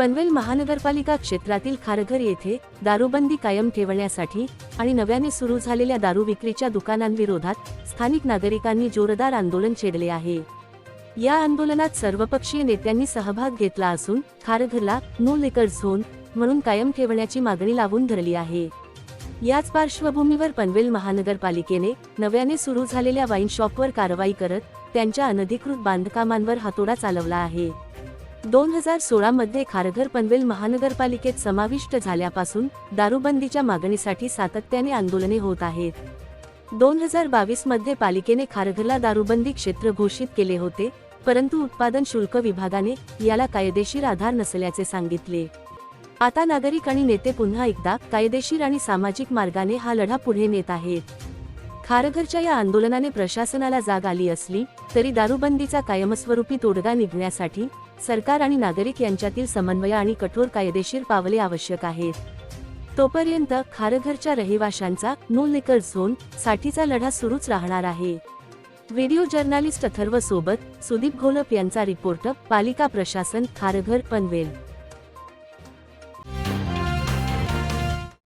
पनवेल महानगरपालिका क्षेत्रातील खारघर येथे दारूबंदी कायम ठेवण्यासाठी आणि नव्याने सुरू झालेल्या दारू विक्रीच्या दुकानांविरोधात स्थानिक नागरिकांनी जोरदार आंदोलन छेडले आहे. या आंदोलनात सर्वपक्षीय नेत्यांनी सहभाग घेतला असून खारघरला नो लेकर झोन म्हणून कायम ठेवण्याची मागणी लावून धरली आहे. याच पार्श्वभूमीवर पनवेल महानगरपालिकेने नव्याने सुरू झालेल्या वाईन शॉपवर कारवाई करत त्यांच्या अनधिकृत बांधकामांवर हातोडा चालवला आहे. दोन हजार सोळामध्ये खारघर पनवेल महानगरपालिकेत समाविष्ट झाल्यापासून दारूबंदीच्या मागणीसाठी सातत्याने आंदोलने होत आहेत. दोन हजार बावीसमध्ये पालिकेने खारघरला दारूबंदी क्षेत्र घोषित केले होते परंतु उत्पादन शुल्क विभागाने याला कायदेशीर आधार नसल्याचे सांगितले. आता नागरिक आणि नेते पुन्हा एकदा कायदेशीर आणि सामाजिक मार्गाने हा लढा पुढे नेत आहेत. खारघरच्या या आंदोलनाने प्रशासनाला जाग आली असली तरी दारूबंदीचा कायमस्वरूपी तोडगा निघण्यासाठी सरकार आणि नागरिक यांच्यातील समन्वय आणि कठोर कायदेशीर पावले आवश्यक आहेत. तोपर्यंत खारघरच्या रहिवाशांचा नो लिकर झोन साठीचा लढा सुरूच राहणार आहे. व्हिडिओ जर्नालिस्ट अथर्व सोबत सुदीप घोलप यांचा रिपोर्ट पालिका प्रशासन खारघर पनवेल.